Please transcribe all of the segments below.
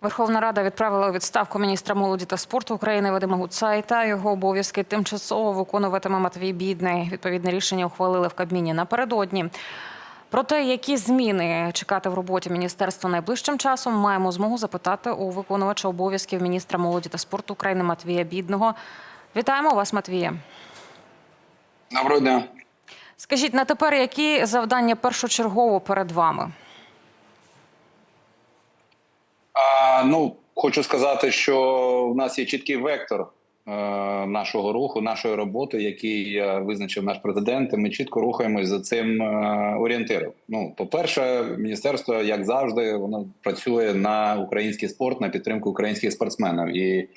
Верховна Рада відправила у відставку міністра молоді та спорту України Вадима Гуцайта. Його обов'язки тимчасово виконуватиме Матвій Бідний. Відповідне рішення ухвалили в Кабміні напередодні. Про те, які зміни чекати в роботі міністерства найближчим часом, маємо змогу запитати у виконувача обов'язків міністра молоді та спорту України Матвія Бідного. Вітаємо вас, Матвія. Доброго дня. Скажіть на тепер, які завдання першочергово перед вами? Ну, хочу сказати, що в нас є чіткий вектор е, нашого руху, нашої роботи, який е, визначив наш президент. і Ми чітко рухаємось за цим е, орієнтиром. Ну, по-перше, міністерство, як завжди, воно працює на український спорт, на підтримку українських спортсменів. І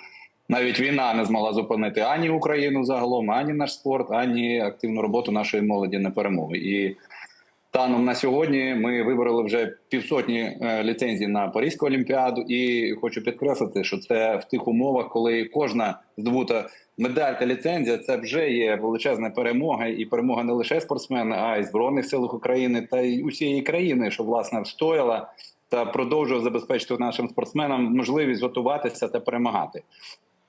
навіть війна не змогла зупинити ані Україну загалом, ані наш спорт, ані активну роботу нашої молоді на перемоги. І Станом на сьогодні ми вибороли вже півсотні е, ліцензій на Паризьку олімпіаду, і хочу підкреслити, що це в тих умовах, коли кожна здобута медаль та ліцензія, це вже є величезна перемога, і перемога не лише спортсмена, а й збройних сил України та й усієї країни, що власне встояла та продовжує забезпечити нашим спортсменам можливість готуватися та перемагати.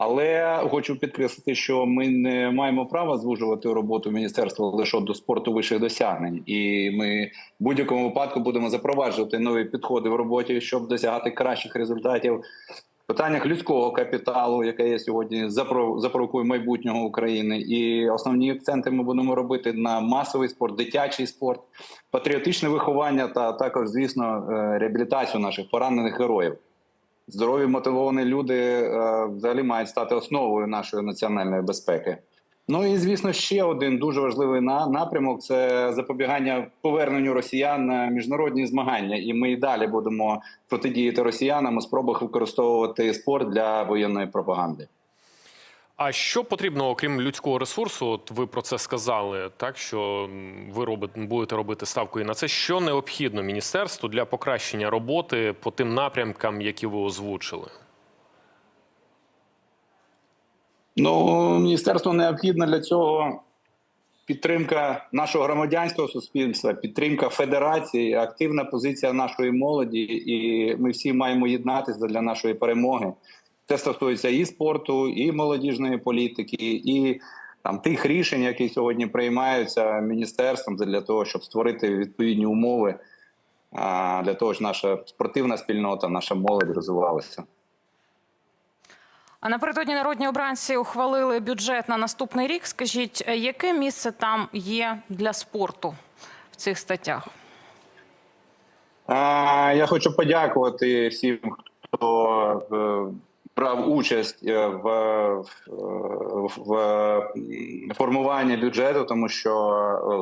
Але хочу підкреслити, що ми не маємо права звужувати роботу міністерства лише до спорту вищих досягнень, і ми в будь-якому випадку будемо запроваджувати нові підходи в роботі, щоб досягати кращих результатів. В питаннях людського капіталу, яке є сьогодні запро- майбутнього України, і основні акценти ми будемо робити на масовий спорт, дитячий спорт, патріотичне виховання та також, звісно, е, реабілітацію наших поранених героїв. Здорові мотивовані люди е, взагалі мають стати основою нашої національної безпеки. Ну і звісно, ще один дуже важливий на- напрямок це запобігання поверненню росіян на міжнародні змагання. І ми і далі будемо протидіяти росіянам у спробах використовувати спорт для воєнної пропаганди. А що потрібно, окрім людського ресурсу? От ви про це сказали, так що ви робите, будете робити ставку і на це. Що необхідно міністерству для покращення роботи по тим напрямкам, які ви озвучили? Ну, міністерству необхідна для цього підтримка нашого громадянського суспільства, підтримка федерації, активна позиція нашої молоді, і ми всі маємо єднатися для нашої перемоги. Це стосується і спорту, і молодіжної політики, і там тих рішень, які сьогодні приймаються міністерством для того, щоб створити відповідні умови для того, щоб наша спортивна спільнота, наша молодь розвивалася. А напередодні народні обранці ухвалили бюджет на наступний рік. Скажіть, яке місце там є для спорту в цих статтях? Я хочу подякувати всім, хто е, брав участь е, в, в, в формуванні бюджету, тому що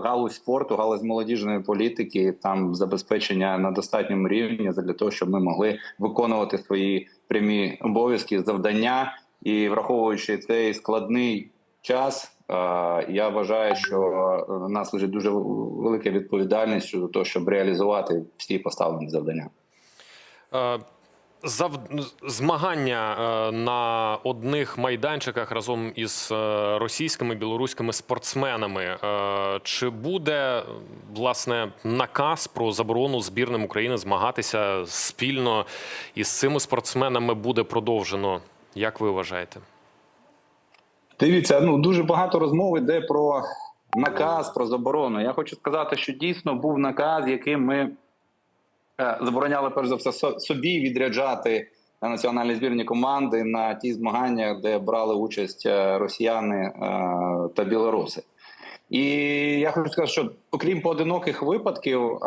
галузь спорту, галузь молодіжної політики, там забезпечення на достатньому рівні для того, щоб ми могли виконувати свої прямі обов'язки, завдання. І враховуючи цей складний час, е, я вважаю, що на нас лежить дуже велика відповідальність щодо того, щоб реалізувати всі поставлені завдання. Зав... Змагання е, на одних майданчиках разом із е, російськими білоруськими спортсменами. Е, Чи буде власне наказ про заборону збірним України змагатися спільно із цими спортсменами буде продовжено? Як ви вважаєте? Дивіться, ну дуже багато розмов йде про наказ, про заборону. Я хочу сказати, що дійсно був наказ, яким ми забороняли перш за все собі відряджати на національні збірні команди на ті змагання, де брали участь е, росіяни е, та білоруси. І я хочу сказати, що окрім поодиноких випадків,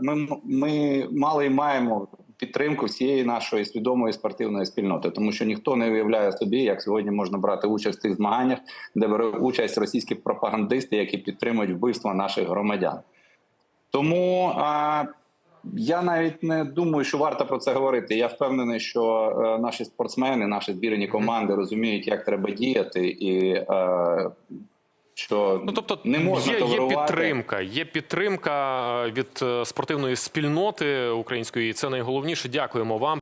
ми, ми мали і маємо підтримку всієї нашої свідомої спортивної спільноти, тому що ніхто не уявляє собі, як сьогодні можна брати участь в цих змаганнях, де беруть участь російські пропагандисти, які підтримують вбивство наших громадян. Тому я навіть не думаю, що варто про це говорити. Я впевнений, що е, наші спортсмени, наші збірні команди розуміють, як треба діяти, і е, що Ну тобто не можна є, є підтримка, є підтримка е, від е, спортивної спільноти української, і це найголовніше. Дякуємо вам.